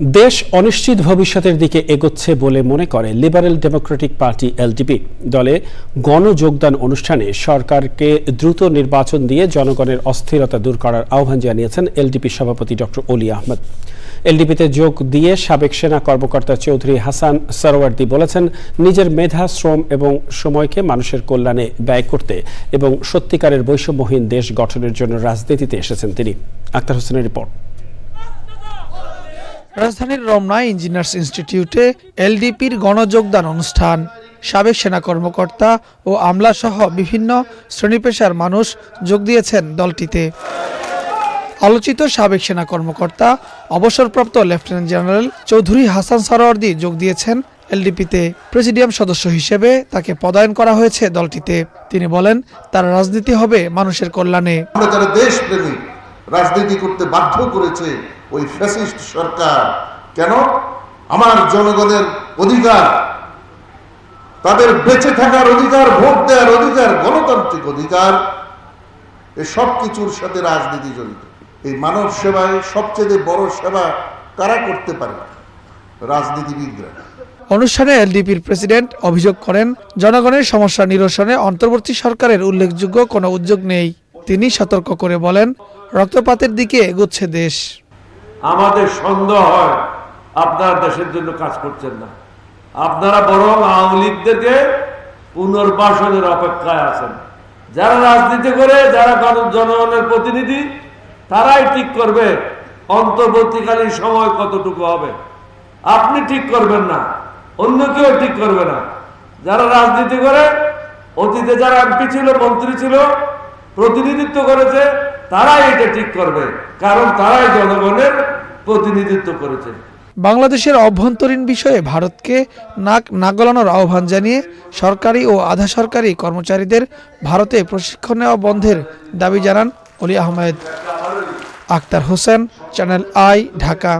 দেশ অনিশ্চিত ভবিষ্যতের দিকে এগোচ্ছে বলে মনে করে লিবারেল ডেমোক্রেটিক পার্টি এলডিপি। দলে গণযোগদান অনুষ্ঠানে সরকারকে দ্রুত নির্বাচন দিয়ে জনগণের অস্থিরতা দূর করার আহ্বান জানিয়েছেন এলডিপি সভাপতি ডক্টর অলি আহমদ। এলডিপিতে যোগ দিয়ে সাবেক সেনা কর্মকর্তা চৌধুরী হাসান সরওয়ার্দি বলেছেন, নিজের মেধা, শ্রম এবং সময়কে মানুষের কল্যাণে ব্যয় করতে এবং সত্যিকারের বৈষম্যহীন দেশ গঠনের জন্য রাজনীতিতে এসেছেন তিনি। আক্তার হোসেনের রিপোর্ট। রাজধানীর রমনায় ইঞ্জিনিয়ার্স ইনস্টিটিউটে এলডিপির গণযোগদান অনুষ্ঠান। সাবেক সেনা কর্মকর্তা ও আমলাসহ বিভিন্ন শ্রেণি পেশার মানুষ যোগ দিয়েছেন দলটিতে। আলোচিত সাবেক সেনা কর্মকর্তা, অবসরপ্রাপ্ত লেফটেন্যান্ট জেনারেল চৌধুরী হাসান সরোয়ার্দি যোগ দিয়েছেন এলডিপিতে। প্রেসিডিয়াম সদস্য হিসেবে তাকে পদায়ন করা হয়েছে দলটিতে। তিনি বলেন, তার রাজনীতি হবে মানুষের কল্যাণে। দেশপ্রেমিক রাজনীতি করতে বাধ্য করেছে ওই ফ্যাসিস্ট সরকার। কেন? আমার জনগণের অধিকার, তাদের বেঁচে থাকার অধিকার, ভোট দেওয়ার অধিকার, গণতান্ত্রিক অধিকার, এ সব কিছুর সাথে রাজনীতি জড়িত। এই মানব সেবায় সবচেয়ে বড় সেবা কারা করতে পারে? রাজনীতিবিদরা। অনুষ্ঠানে এলডিপির প্রেসিডেন্ট অভিযোগ করেন, জনগণের সমস্যা নিরসনে অন্তর্বর্তী সরকারের উল্লেখযোগ্য কোনো উদ্যোগ নেই। তিনি সতর্ক করে বলেন, রক্তপাতের দিকে এগোচ্ছে দেশ। আমাদের সন্দেহ হয়, আপনারা দেশের জন্য কাজ করছেন না। আপনারা বরং আওয়ামী লীগদেরকে পুনর্বাসনের অপেক্ষায় আছেন। যারা রাজনীতি করে, যারা জন- জনগণের প্রতিনিধি, তারাই ঠিক করবে অন্তর্বর্তীকালীন সময় কতটুকু হবে। আপনি ঠিক করবেন না, অন্য কেউ ঠিক করবে না। যারা রাজনীতি করে, অতীতে যারা এমপি ছিল, মন্ত্রী ছিল, প্রতিনিধিত্ব করেছে, তারাই এটা ঠিক করবে। কারণ তারাই জনগণের প্রতিনিধিত্ব করেছেন। বাংলাদেশের অভ্যন্তরীণ বিষয়ে ভারতকে নাক না গলানোর আহ্বান জানিয়ে সরকারি ও আধা সরকারি কর্মচারীদের ভারতে প্রশিক্ষণ নেওয়া বন্ধের দাবি জানান Oli Ahmed. Akhtar Hossain, channel I, Dhaka.